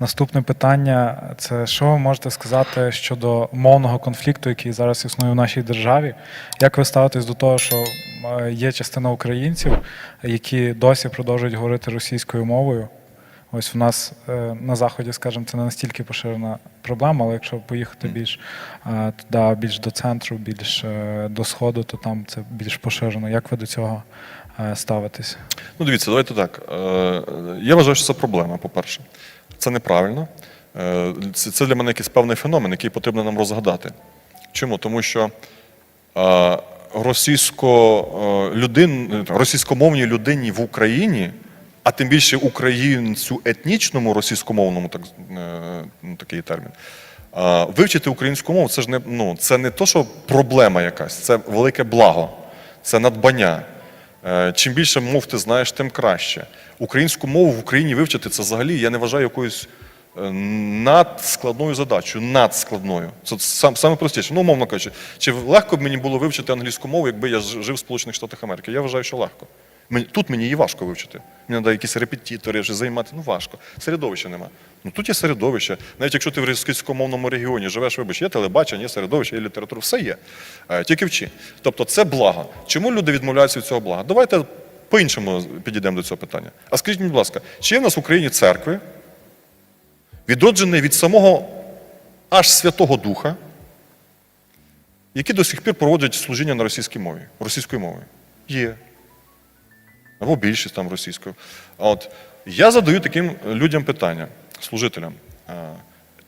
Наступне питання це що ви можете сказати щодо мовного конфлікту, який зараз існує в нашій державі? Як ви ставитесь до того, що е, є частина українців, які досі продовжують говорити російською мовою? Ось у нас е, на заході, скажімо, це не настільки поширена проблема, але якщо поїхати більш е, туди, більш до центру, більш до сходу, то там це більш поширено. Як ви до цього ставитесь? Ну, дивіться, давайте так. Я вважаю, що це проблема, по-перше. Це неправильно. Е, Це для мене якийсь певний феномен, який потрібно нам розгадати. Чому? Тому що е, російсько, е, людин, російськомовній людині в Україні, а тим більше українцю етнічному російськомовному, так, ну, такий термін, вивчити українську мову це ж не, ну, це не то, що проблема якась, це велике благо, це надбання. Е, Чим більше мов ти знаєш, тим краще. Українську мову в Україні вивчити це взагалі я не вважаю якоюсь е, надскладною задачею, надскладною. Це сам, саме простіше. Ну, умовно кажучи, чи легко б мені було вивчити англійську мову, якби я жив в Сполучених Штатах Америки? Я вважаю, що легко. Тут мені її важко вивчити. Мені треба якісь репетитори вже займати. Ну важко. Середовища нема. Ну тут є середовище. Навіть якщо ти в російськомовному регіоні живеш, вибач, є телебачення, є середовище, є література, все є. Е, Тільки вчи. Тобто це благо. Чому люди відмовляються від цього блага? Давайте по-іншому підійдемо до цього питання. А скажіть, будь ласка, чи є в нас в Україні церкви, відроджені від самого аж Святого Духа, які до сих пір проводять служіння на російській мові, російською мовою? Є або більшість там російською. От я задаю таким людям питання, служителям.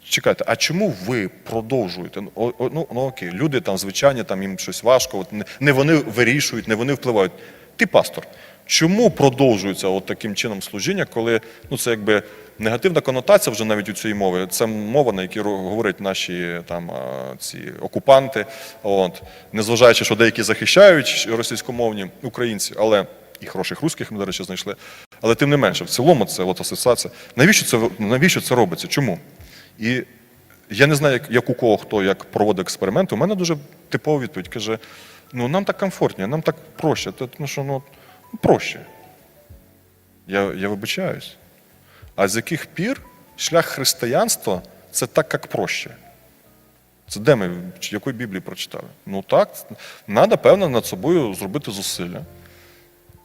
Чекайте, а чому ви продовжуєте? Ну, о- ну, ну окей, люди там звичайні, там їм щось важко, от не, не вони вирішують, не вони впливають. Ти пастор. Чому продовжується от таким чином служіння, коли ну це якби негативна конотація вже навіть у цієї мови? Це мова, на якій говорять наші там ці окупанти, от незважаючи, що деякі захищають російськомовні українці, але і хороших русських ми, до речі, знайшли. Але тим не менше, в цілому це от асоціація. Навіщо це навіщо це робиться? Чому? І я не знаю, як, як у кого хто як проводить експеримент. У мене дуже типова відповідь. Каже: ну нам так комфортніше, нам так проще. Та, ну що, ну, ну проще. Я, я вибачаюсь. А з яких пір шлях християнства це так, як проще? Це де ми, чи якої Біблії прочитали? Ну так, треба, певно, над собою зробити зусилля.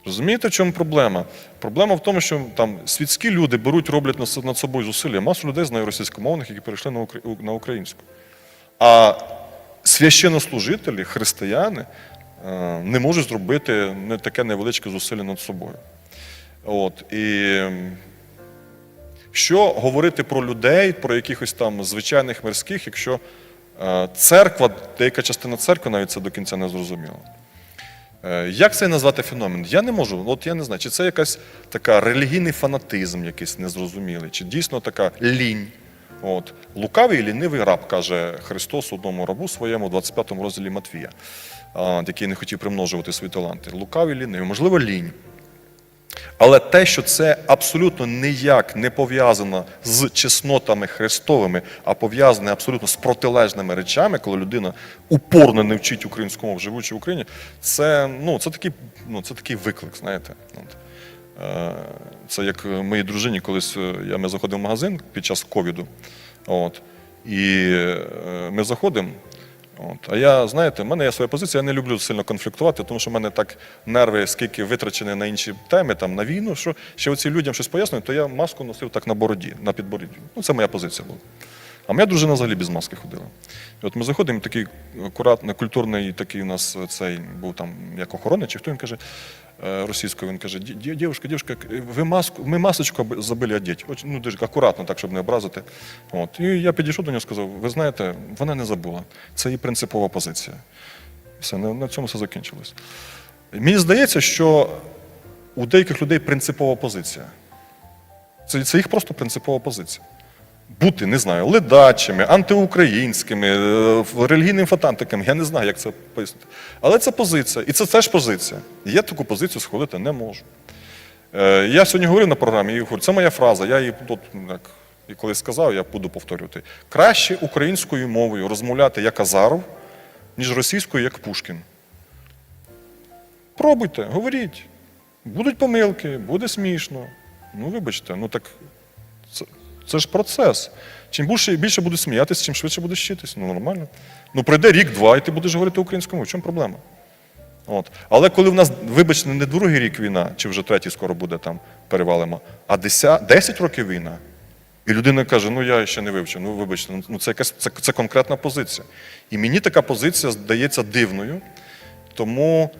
Розумієте, в чому проблема? Проблема в тому, що там світські люди беруть, роблять над- собою зусилля. Масу людей знаю російськомовних, які перейшли на українську. А священнослужителі, християни е, не можуть зробити таке невеличке зусилля над собою. От, і що говорити про людей, про якихось там звичайних мирських, якщо е, церква, деяка частина церкви навіть це до кінця не зрозуміла. Е, Як це назвати феномен? Я не можу. От я не знаю, чи це якась така релігійний фанатизм, якийсь незрозумілий, чи дійсно така лінь. От. Лукавий і лінивий раб, каже Христос одному рабу своєму, 25 му розділі Матвія, який не хотів примножувати свої таланти. Лукавий лінивий, можливо, лінь. Але те, що це абсолютно ніяк не пов'язано з чеснотами Христовими, а пов'язане абсолютно з протилежними речами, коли людина упорно не вчить живучи в Україні, це, ну, це, такий, ну, це такий виклик, знаєте. Е, Це як моїй дружині, колись е, я, ми заходимо в магазин під час ковіду. От, і е, ми заходимо. От. А я, знаєте, в мене є своя позиція, я не люблю сильно конфліктувати, тому що в мене так нерви, скільки витрачені на інші теми, там, на війну, що ще оці людям щось пояснюють, то я маску носив так на бороді, на підборідді. Ну, це моя позиція була. А моя дружина взагалі без маски ходила. І от ми заходимо, такий акуратний, культурний такий у нас цей був там як охоронець, чи хто він каже е, російською, він каже, «Ді- дівушка, дівушка, ви маску, ми масочку забили одіть. Ну, дуже акуратно, так, щоб не образити. От. І я підійшов до нього і сказав, ви знаєте, вона не забула. Це її принципова позиція. Все, на цьому все закінчилось. Мені здається, що у деяких людей принципова позиція. Це, це їх просто принципова позиція. Бути, не знаю, ледачими, антиукраїнськими, е, релігійними фатантиками, я не знаю, як це пояснити. Але це позиція. І це теж позиція. Я таку позицію схвалити не можу. Е, Я сьогодні говорив на програмі, і говорю, це моя фраза, я її тут, як, і коли сказав, я буду повторювати. Краще українською мовою розмовляти як Азаров, ніж російською, як Пушкін. Пробуйте, говоріть. Будуть помилки, буде смішно. Ну, вибачте, ну так це, Це ж процес. Чим більше, більше будуть сміятися, чим швидше будеш вчитись. Ну нормально. Ну пройде рік-два, і ти будеш говорити українською мовою. В чому проблема? От. Але коли в нас, вибачте, не другий рік війна, чи вже третій скоро буде там перевалимо, а 10, 10 років війна, і людина каже: ну я ще не вивчив, ну вибачте, ну, ну це, якась, це, це конкретна позиція. І мені така позиція здається дивною, тому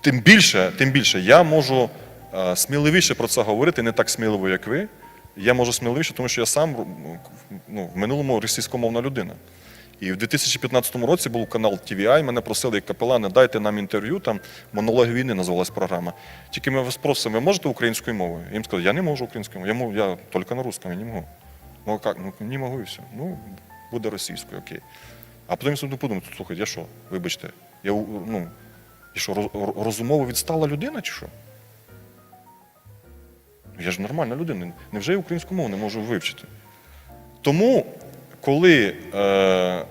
тим більше, тим більше я можу е, сміливіше про це говорити, не так сміливо, як ви. Я можу сміливіше, тому що я сам ну, в минулому російськомовна людина. І в 2015 році був канал TVI, мене просили як капелани, дайте нам інтерв'ю, там монологи війни називалась програма. Тільки ми вас просимо, ви можете українською мовою? Я їм сказав, я не можу українською мовою, я, я тільки на русском, я не можу. Ну як? Ну не можу і все. Ну, буде російською, окей. А потім собі подумав, слухай, я що, вибачте, я ну, я що, роз- роз- розумово відстала людина чи що? Ну, Я ж нормальна людина. Невже я українську мову не можу вивчити? Тому, коли е, е,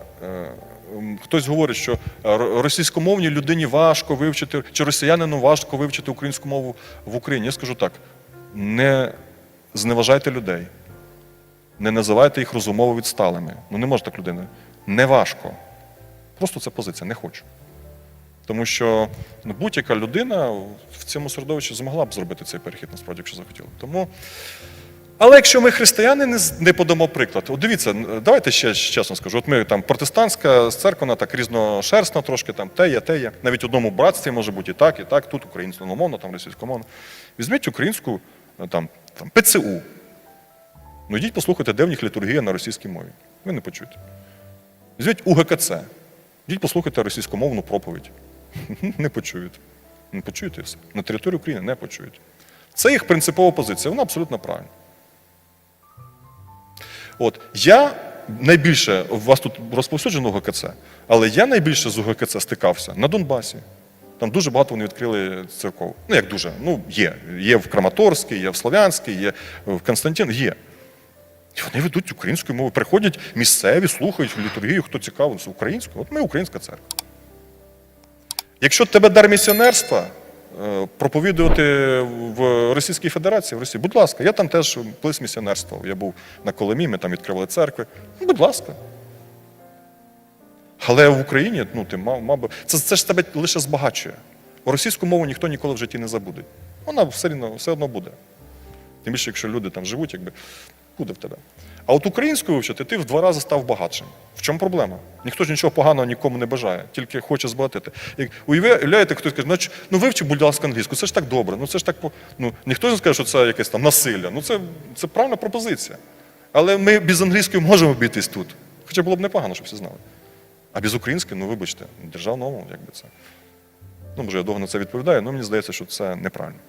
хтось говорить, що е, російськомовній людині важко вивчити, чи росіянину важко вивчити українську мову в Україні, я скажу так: не зневажайте людей, не називайте їх розумово відсталими. Ну не може так людина. Не важко. Просто це позиція, не хочу. Тому що ну, будь-яка людина в цьому середовищі змогла б зробити цей перехід, насправді, якщо захотіла. Тому але якщо ми християни не, не подамо приклад, от дивіться, давайте ще чесно скажу. От ми там протестантська церква, вона так різношерстна трошки, там те є. Навіть в одному братстві може бути і так, і так, тут українськомовно, там російськомовно. Візьміть українську е, там, там ПЦУ. Ну йдіть послухайте, де в них літургія на російській мові. Ви не почуєте. Візьміть УГКЦ. Йдіть послухайте російськомовну проповідь. Не почуєте. Не почуєте і все. На території України не почуєте. Це їх принципова позиція, вона абсолютно правильна. От я найбільше у вас тут розповсюджено УГКЦ, але я найбільше з УГКЦ стикався на Донбасі. Там дуже багато вони відкрили церков. Ну, як дуже, ну є. Є в Краматорській, є в Слов'янській, є в Константин, є. І вони ведуть українською мовою. Приходять місцеві, слухають літургію, хто цікавий, українською. От ми українська церква. Якщо тебе дар місіонерства е, проповідувати в Російській Федерації, в Росії, будь ласка, я там теж колись місіонерствував. Я був на Колимі, ми там відкривали церкви. Ну, будь ласка. Але в Україні, ну, ти мав, мав би. Це, це ж тебе лише збагачує. Російську мову ніхто ніколи в житті не забуде. Вона все одно, все одно буде. Тим більше, якщо люди там живуть, якби буде в тебе. А от українською вивчити ти в два рази став багатшим. В чому проблема? Ніхто ж нічого поганого нікому не бажає, тільки хоче збагатити. Як уявляєте, хтось каже, ну, вивчи, будь ласка, англійську, це ж так добре. Ну це ж так ну ніхто не скаже, що це якесь там насилля. Ну це, це правильна пропозиція. Але ми без англійської можемо обійтись тут. Хоча було б непогано, щоб всі знали. А без української, ну вибачте, державна мова, якби це. Ну, може, я довго на це відповідаю, але мені здається, що це неправильно.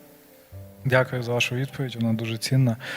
Дякую за вашу відповідь, вона дуже цінна.